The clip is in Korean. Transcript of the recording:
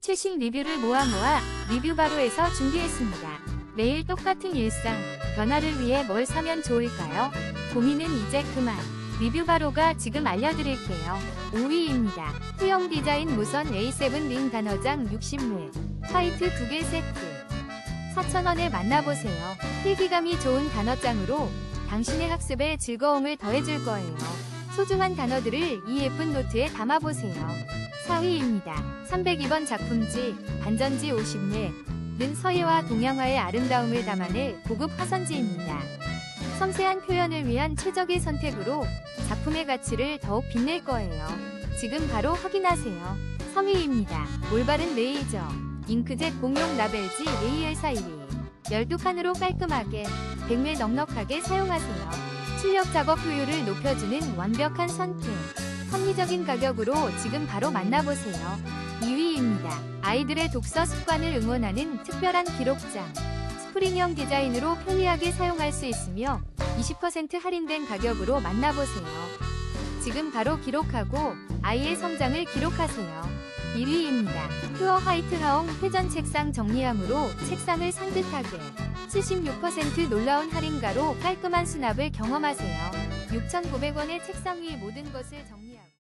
최신 리뷰를 모아 모아 리뷰 바로에서 준비했습니다. 매일 똑같은 일상, 변화를 위해 뭘 사면 좋을까요? 고민은 이제 그만. 리뷰 바로가 지금 알려드릴게요. 5위입니다. 투영 디자인 무선 A7 링 단어장 60매. 화이트 2개 세트. 4,000원에 만나보세요. 필기감이 좋은 단어장으로 당신의 학습에 즐거움을 더해줄 거예요. 소중한 단어들을 이 예쁜 노트에 담아보세요. 4위입니다. 302번 작품지, 반전지 50례, 는 서예와 동양화의 아름다움을 담아낼 고급 화선지입니다. 섬세한 표현을 위한 최적의 선택으로 작품의 가치를 더욱 빛낼 거예요. 지금 바로 확인하세요. 3위입니다. 올바른 레이저, 잉크젯 공용 라벨지 AL412. 12칸으로 깔끔하게, 100매 넉넉하게 사용하세요. 출력 작업 효율을 높여주는 완벽한 선택. 합리적인 가격으로 지금 바로 만나보세요. 2위입니다. 아이들의 독서 습관을 응원하는 특별한 기록장. 스프링형 디자인으로 편리하게 사용할 수 있으며 20% 할인된 가격으로 만나보세요. 지금 바로 기록하고 아이의 성장을 기록하세요. 1위입니다. 퓨어 화이트 하옹 회전 책상 정리함으로 책상을 산뜻하게 76% 놀라운 할인가로 깔끔한 수납을 경험하세요. 6,900원의 책상 위 모든 것을 정리하고